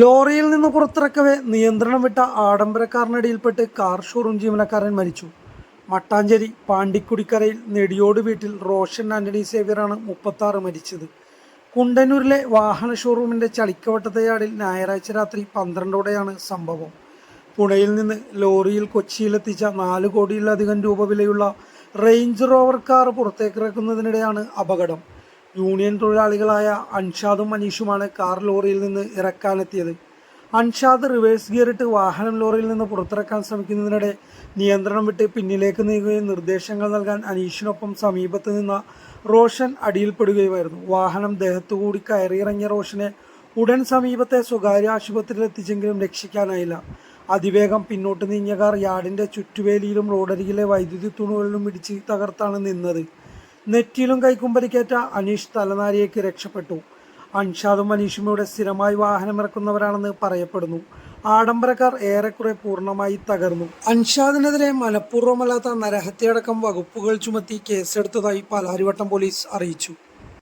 ലോറിയിൽ നിന്ന് പുറത്തിറക്കവേ നിയന്ത്രണം വിട്ട ആഡംബരക്കാരനടിയിൽപ്പെട്ട് കാർ ഷോറൂം ജീവനക്കാരൻ മരിച്ചു. മട്ടാഞ്ചേരി പാണ്ടിക്കുടിക്കരയിൽ നെടിയോട് വീട്ടിൽ റോഷൻ ആന്റണി സേവ്യറാണ് മുപ്പത്താറ് മരിച്ചത്. കുണ്ടന്നൂരിലെ വാഹന ഷോറൂമിന്റെ ചളിക്കവട്ടത്തയാടിൽ ഞായറാഴ്ച രാത്രി പന്ത്രണ്ടോടെയാണ് സംഭവം. പുണയിൽ നിന്ന് ലോറിയിൽ കൊച്ചിയിലെത്തിച്ച നാല് കോടിയിലധികം രൂപ വിലയുള്ള റേഞ്ച് റോവർ കാർ പുറത്തേക്കിറക്കുന്നതിനിടെയാണ് അപകടം. യൂണിയൻ തൊഴിലാളികളായ അൻഷാദും മനീഷുമാണ് കാർ ലോറിയിൽ നിന്ന് ഇറക്കാനെത്തിയത്. അൻഷാദ് റിവേഴ്സ് ഗിയറിട്ട് വാഹനം ലോറിയിൽ നിന്ന് പുറത്തിറക്കാൻ ശ്രമിക്കുന്നതിനിടെ നിയന്ത്രണം വിട്ട് പിന്നിലേക്ക് നീങ്ങുകയും നിർദ്ദേശങ്ങൾ നൽകാൻ അനീഷിനൊപ്പം സമീപത്ത് നിന്ന റോഷൻ അടിയിൽപ്പെടുകയുമായിരുന്നു. വാഹനം ദേഹത്തുകൂടി കയറിയിറങ്ങിയ റോഷനെ ഉടൻ സമീപത്തെ സ്വകാര്യ ആശുപത്രിയിൽ എത്തിച്ചെങ്കിലും രക്ഷിക്കാനായില്ല. അതിവേഗം പിന്നോട്ട് നീങ്ങിയ കാർ യാർഡിന്റെ ചുറ്റുവേലിയിലും റോഡരികിലെ വൈദ്യുതി തൂണുകളിലും ഇടിച്ച് തകർത്താണ് നിന്നത്. നെറ്റിയിലും കൈക്കും പരിക്കേറ്റ അനീഷ് തലനാരിയേക്ക് രക്ഷപ്പെട്ടു. അൻഷാദും അനീഷും ഇവിടെ സ്ഥിരമായി വാഹനമിറക്കുന്നവരാണെന്ന് പറയപ്പെടുന്നു. ആഡംബരക്കാർ ഏറെക്കുറെ പൂർണമായി തകർന്നു. അൻഷാദിനെതിരെ മനഃപൂർവമല്ലാത്ത നരഹത്യയടക്കം വകുപ്പുകൾ ചുമത്തി കേസെടുത്തതായി പാലാരിവട്ടം പോലീസ് അറിയിച്ചു.